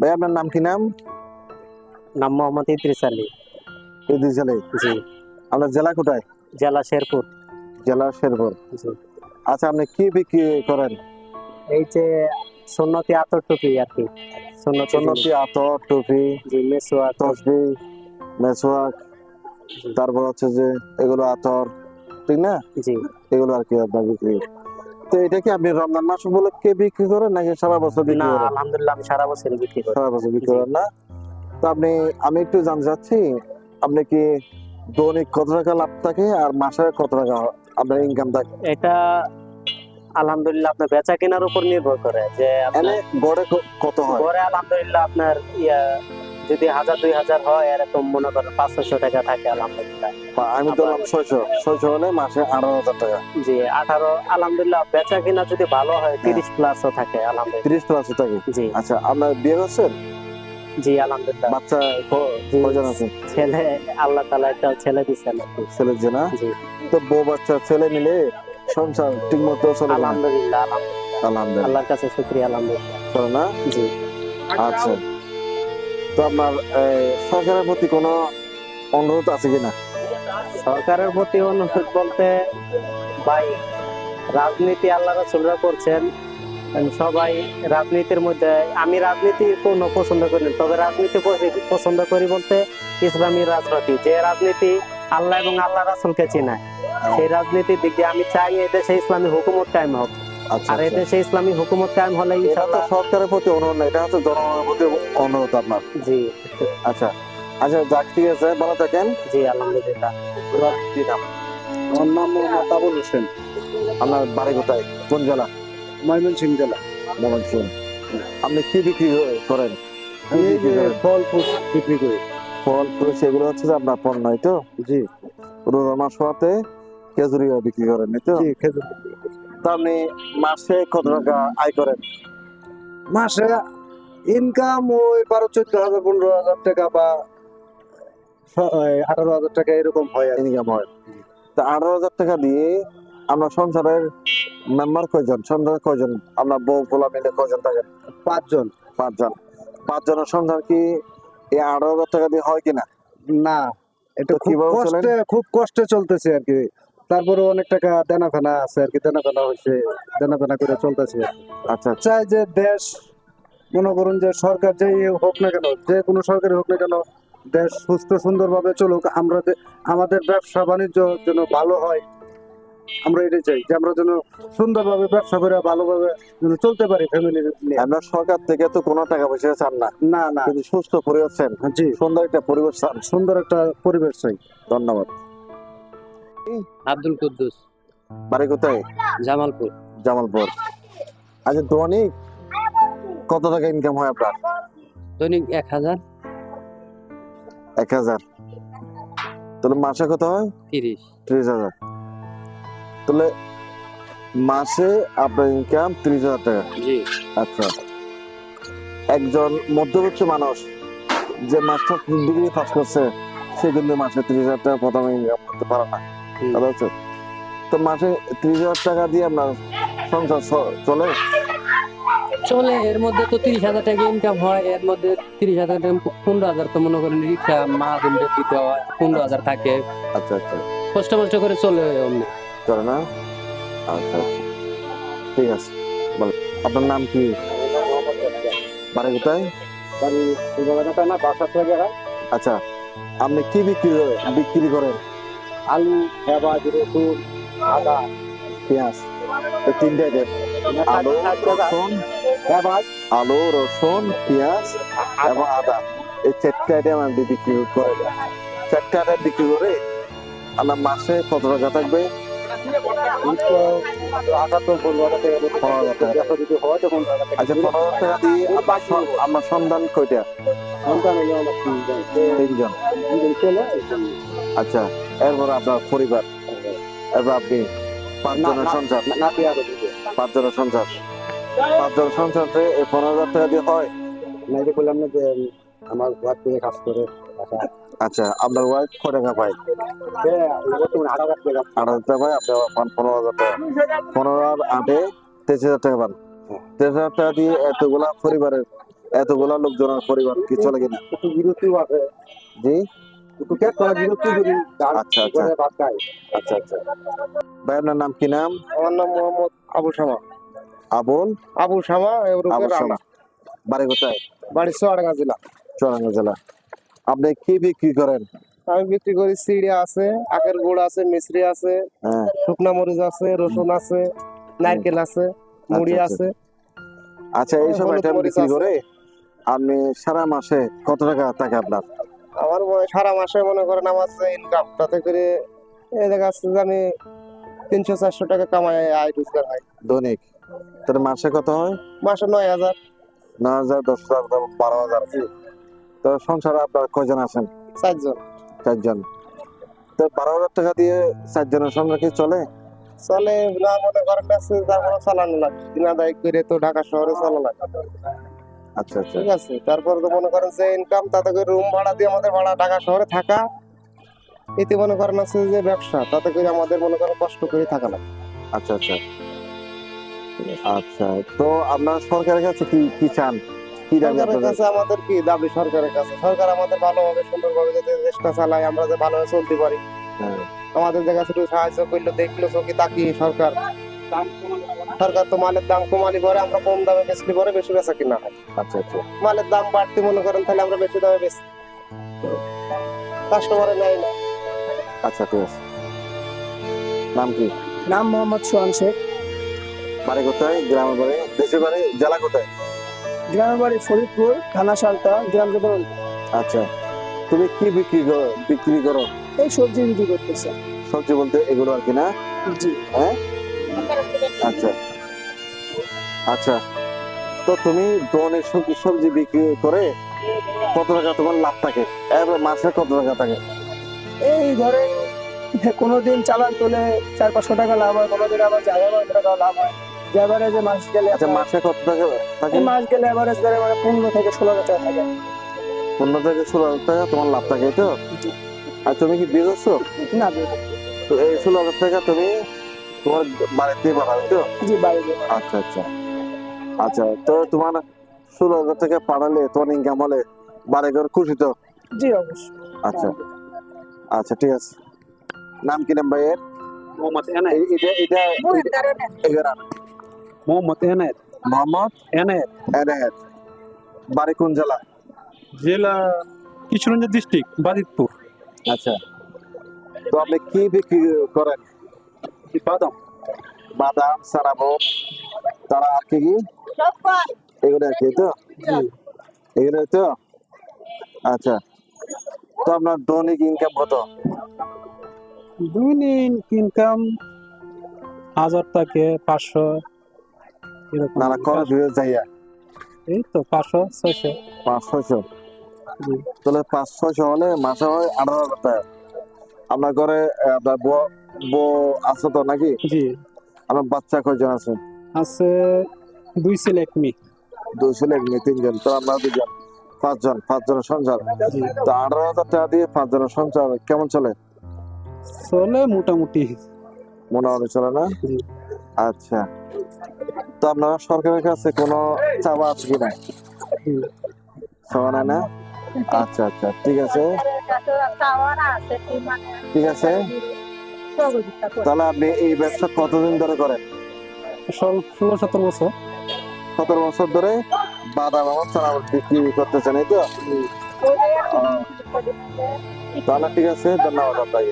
ভাই আপনার নাম কি নাম? নাম মোহাম্মদ ইদ্রিস আলী। ইদ্রিস আলী। জি। আপনার জেলা কোথায়? জেলা শেরপুর। জেলা শেরপুর। আচ্ছা আপনি কি বিক্রি করেন? এই যে সুন্নতি আতর টুপি আর কি। সুন্নতি আতর টুপি জি মেসোয়া তসবি মেসওয়াক তারপর হচ্ছে যে এগুলো আতর ঠিক না? জি। এগুলো আর কি আপনার বিক্রি? তো এটা কি আপনি রমজান মাস উপলক্ষে বিক্রি করেন নাকি সারা বছর বিক্রি না করেন? আলহামদুলিল্লাহ আমি সারা বছর বিক্রি করি। সারা বছর বিক্রি করেন না। তো আপনি আমি একটু জানতে চাচ্ছি আপনি কি দৈনিক কত টাকা লাভ থাকে আর মাসে কত টাকা আপনার ইনকাম থাকে? এটা আলহামদুলিল্লাহ আপনার বেচা কেনার উপর নির্ভর করে যে এনে গড়ে কত হয়? গড়ে আলহামদুলিল্লাহ আপনার ইয়া যদি হাজার দুই হাজার হয় এরকম মনে করেন পাঁচশো টাকা থাকে আলহামদুলিল্লাহ। আমি ধরলাম ছয়শো ছয়শো হলে মাসে আঠারো হাজার টাকা। জি আঠারো আলহামদুলিল্লাহ বেচা কিনা যদি ভালো হয় তিরিশ প্লাসও থাকে আলহামদুলিল্লাহ। তিরিশ প্লাস থাকে? জি। আচ্ছা আপনার বিয়ে করছেন জি আলহামদুলিল্লাহ। বাচ্চা কয়জন আছে? ছেলে আল্লাহ তালা একটা ছেলে কি। ছেলে যে না জি। তো বউ বাচ্চা ছেলে মিলে সংসার ঠিক মতো চলে আলহামদুলিল্লাহ আলহামদুলিল্লাহ। আলহামদুলিল্লাহ। আল্লাহর কাছে শুক্রিয়া আলহামদুলিল্লাহ। চলে না? জি। আচ্ছা। তো আপনার সরকারের প্রতি কোনো অনুরোধ আছে কিনা? সরকারের প্রতি অনুরোধ বলতে, ভাই, রাজনীতি আল্লাহ রাসুলরা করছেন সবাই রাজনীতির মধ্যে, আমি রাজনীতি কোনো পছন্দ করি না, তবে রাজনীতি পছন্দ করি বলতে ইসলামী রাজনীতি। যে রাজনীতি আল্লাহ এবং আল্লাহ রাসুলকে চিনায়, সেই রাজনীতির দিক দিয়ে আমি চাই এই দেশে ইসলামী হুকুমত কায়েম হোক। আর এই আচ্ছা। দেশে ইসলামী হুকুমত কায়েম হলে এটা তো ইনশাআল্লাহ সরকারের প্রতি অনুরোধ এটা হচ্ছে জনগণের প্রতি অনুরোধ আপনার। জি। আচ্ছা আচ্ছা যাক ঠিক আছে ভালো থাকেন। জি আলহামদুলিল্লাহ। আমার নাম মোহাম্মদ আবুল হোসেন। আপনার বাড়ি কোথায়? কোন জেলা? ময়মনসিং জেলা। ময়মনসিংহ। আপনি কি বিক্রি করেন? ফল ফুল বিক্রি করি। ফল ফুল সেগুলো হচ্ছে যে আপনার পণ্য তো? জি। রোজা মাস হওয়াতে খেজুরি বিক্রি করেন এই তো? জি খেজুর। তো আপনি মাসে কত টাকা আয় করেন? মাসে ইনকাম ওই বারো চোদ্দ হাজার পনেরো হাজার টাকা বা আঠারো হাজার টাকা এরকম হয় ইনকাম হয়। তা আঠারো হাজার টাকা দিয়ে আপনার সংসারের মেম্বার কয়জন? সংসার কয়জন? আপনার বউ পোলা মিলে কয়জন থাকেন? পাঁচজন। পাঁচজন। পাঁচজনের সংসার কি এই আঠারো হাজার টাকা দিয়ে হয় কিনা? না এটা খুব কষ্টে খুব কষ্টে চলতেছে আর কি। তারপরে অনেক টাকা দেনা ফেনা আছে আর কি দেনা ফেনা হয়েছে দেনা ফেনা করে চলতেছে। আচ্ছা চাই যে দেশ মনে করুন যে সরকার যেই হোক না কেন যে কোনো সরকারি হোক না কেন দেশ সুস্থ সুন্দরভাবে চলুক। আমরা আমাদের ব্যবসা বাণিজ্য যেন ভালো হয় আমরা এটাই চাই যে আমরা যেন সুন্দরভাবে ব্যবসা করে ভালোভাবে যেন চলতে পারি ফ্যামিলি নিয়ে। আপনার সরকার থেকে তো কোনো টাকা পয়সা চান না। না না। কিন্তু সুস্থ পরিবেশ চান জি। সুন্দর একটা পরিবেশ চান। সুন্দর একটা পরিবেশ চাই। ধন্যবাদ। আব্দুল কুদ্দুস। বাড়ি কোথায়? জামালপুর। জামালপুর। আচ্ছা দৈনিক কত টাকা ইনকাম হয় আপনার? দৈনিক এক হাজার। এক হাজার। তাহলে মাসে কত হয়? তিরিশ। ত্রিশ হাজার। তাহলে মাসে আপনার ইনকাম ত্রিশ হাজার টাকা। জি। আচ্ছা। একজন মধ্যবিত্ত মানুষ যে মাস্টার ডিগ্রি পাস করছে সে কিন্তু মাসে ত্রিশ হাজার টাকা প্রথমে ইনকাম করতে পারে না। কথা হচ্ছে তো মাসে ত্রিশ হাজার টাকা দিয়ে আপনার সংসার চলে? চলে এর মধ্যে তো তিরিশ হাজার টাকা ইনকাম হয় এর মধ্যে তিরিশ হাজার টাকা পনেরো হাজার তো মনে করেন রিক্সা মা দিনটা দিতে হয় পনেরো হাজার থাকে। আচ্ছা আচ্ছা। কষ্ট মষ্ট করে চলে অমনি। চলে না? আচ্ছা আচ্ছা। ঠিক আছে। বল আপনার নাম কি? বাড়ি কোথায়? না বাসা থেকে আচ্ছা আপনি কি বিক্রি করে- বিক্রি করেন? আলু পেঁয়াজ রসুন আদা পেঁয়াজ এই তিনটে দেব। আলু রসুন পেঁয়াজ আলু রসুন পেঁয়াজ এবং আদা। এই চারটা আইটেম আমি বিক্রি করে চারটা আইটেম বিক্রি করে আমার মাসে কত টাকা থাকবে? আপনার সন্ধান কয়টা আমার তিনজন। আচ্ছা এরপর আপনার পরিবার এরপর আপনি পাঁচজনের সংসার। পাঁচজনের সংসার পাঁচজনের সংসারে এই পনেরো হাজার টাকা দিয়ে হয় না, বললাম না যে আমার ঘর থেকে কাজ করে। আচ্ছা আপনার ওয়াইফ কয় টাকা পায়? আট হাজার টাকা আট হাজার টাকা পায় আপনি পান পনেরো হাজার টাকা। পনেরো আর আটে তেইশ হাজার টাকা পান। তেইশ হাজার টাকা দিয়ে এতগুলা পরিবারের এতগুলা লোকজনের পরিবার কি চলে কিনা? একটু আছে জি? আচ্ছা আচ্ছা। আচ্ছা ভাই আপনার নাম কি নাম? আমার নাম মোহাম্মদ আবু শামা আবুল? আবু শামা আবু শামা বাড়ি কোথায়? বাড়ি চুয়াডাঙ্গা জেলা। চুয়াডাঙ্গা জেলা। আপনি কি বিক্রি করেন? আমি বিক্রি করি সিঁড়ি আছে আখের গুড় আছে মিশ্রি আছে হ্যাঁ। শুকনা মরিচ আছে রসুন আছে নারকেল আছে মুড়ি আচ্ছা, আছে। আচ্ছা। এইসব হলুদ আইটেম বিক্রি করে আপনি সারা মাসে কত টাকা থাকে আপনার? আমার মনে সারা মাসে মনে করেন আমার যে ইনকাম তাতে করে এই দেখা যাচ্ছে যে আমি তিনশো চারশো টাকা কামাই আয় রোজগার হয়। দৈনিক। তাহলে মাসে কত হয়? মাসে নয় হাজার। নয় হাজার দশ হাজার বারো হাজার তো সংসারে আপনার কয়জন আছেন? চারজন। চারজন। তো বারো হাজার টাকা দিয়ে চারজনের সঙ্গে কি চলে? চলে না মনে করেন আছে তারপরে চালানো লাগে দিন আদায় করে তো ঢাকা শহরে চলা লাগে আচ্ছা আচ্ছা। ঠিক আছে তারপরে তো মনে করেন যে ইনকাম তাতে করে রুম ভাড়া দিয়ে আমাদের ভাড়া ঢাকা শহরে থাকা এতে মনে করেন আছে যে ব্যবসা তাতে করে আমাদের মনে করেন কষ্ট করে থাকা লাগে। আচ্ছা আচ্ছা। আচ্ছা তো আপনার সরকারের কাছে কি কি চান? সরকারের কাছে আমাদের কি? দাবি সরকারের কাছে। সরকার আমাদের ভালোভাবে সুন্দরভাবে যাতে দেশটা চালায় আমরা যাতে ভালোভাবে চলতে পারি। হ্যাঁ, আমাদের জায়গা শুধু সাহায্য করল দেখল চোখে তাকিয়ে সরকার? সরকার তো মালের দাম কমালি পরে আমরা কম দামে বেচলি পরে বেশি বেচা কিনা হয়। আচ্ছা আচ্ছা। মালের দাম বাড়তি মনে করেন তাহলে আমরা বেশি দামে বেশি কাস্টমারে নেয় না। আচ্ছা ঠিক আছে। নাম কি? নাম মোহাম্মদ সোহান শেখ। বাড়ি কোথায়? গ্রামের বাড়ি? দেশের বাড়ি? জেলা কোথায়? গ্রামের বাড়ি ফরিদপুর থানা সালতা গ্রাম যদন আচ্ছা। তুমি কি বিক্রি করো বিক্রি করো? এই সবজি বিক্রি করতেছে। সবজি বলতে এগুলো আর কি না? জি। আচ্ছা। আচ্ছা। তো তুমি দোকানের সবজি সবজি বিক্রি করে কত টাকা তোমার লাভ থাকে? এবার মাসে কত টাকা থাকে? এই ধরে কোনোদিন চালান তোলে চার পাঁচশো টাকা লাভ হয় কোনোদিন আবার জায়গা টাকা লাভ হয়। এভারেজে মাস গেলে আচ্ছা মাসে কত টাকা থাকে? মাস গেলে এভারেজ ধরে মানে পনেরো থেকে ষোলো হাজার টাকা থাকে। পনেরো থেকে ষোলো হাজার টাকা তোমার লাভ থাকে তো? আর তুমি কি বিজনেস না তো এই ষোলো হাজার টাকা তুমি তোমার বাড়িতে পাঠাবে তো? জি বাড়িতে আচ্ছা আচ্ছা। আচ্ছা তো তোমার ষোলো হাজার টাকা পাঠালে তোমার ইনকাম হলে বাড়ি ঘর খুশি তো? জি অবশ্যই। আচ্ছা। আচ্ছা ঠিক আছে। নাম কি নাম ভাইয়ের? মোহাম্মদ এনায়েত এটা এটা এগারো মোহাম্মদ এনায়েত। মোহাম্মদ এনায়েত। এনায়েত। বাড়ি কোন জেলা? জেলা কিশোরগঞ্জ ডিস্ট্রিক্ট বাজিতপুর। আচ্ছা। তো আপনি কি বিক্রি করেন? বাদাম। বাদাম সারাবো তারা আর কি কি? এগুলো আর কি তো? এগুলো তো? আচ্ছা। তো আপনার দৈনিক ইনকাম কত? দৈনিক ইনকাম হাজার থেকে পাঁচশো না না হয়ে যাইয়া? এই তো পাঁচশো ছয়শো। পাঁচ ছয়শো। তাহলে পাঁচ ছয়শো হলে মাসে হয় আঠারো হাজার টাকা। আপনার ঘরে আপনার বউ বউ আছে তো নাকি? জি। আপনার বাচ্চা কয়জন আছে? আছে দুই ছেলে এক মেয়ে। দুই ছেলে এক মেয়ে তিনজন। তো আমরা দুজন পাঁচজন পাঁচজনের সংসার। তো আঠারো হাজার টাকা দিয়ে পাঁচজনের সংসার কেমন চলে? চলে মোটামুটি। মোটামুটি চলে না? আচ্ছা। তো আপনারা সরকারের কাছে কোনো চাওয়া আছে কিনা? জি। চাওয়া নাই না? আচ্ছা আচ্ছা ঠিক আছে। ঠিক আছে। তাহলে আপনি এই ব্যবসা কতদিন ধরে করেন? ষোলো ষোলো সতেরো বছর। সতেরো বছর ধরে বাদাম আমার চারা বিক্রি করতেছেন এই তো? তাহলে ঠিক আছে ধন্যবাদ আপনাকে।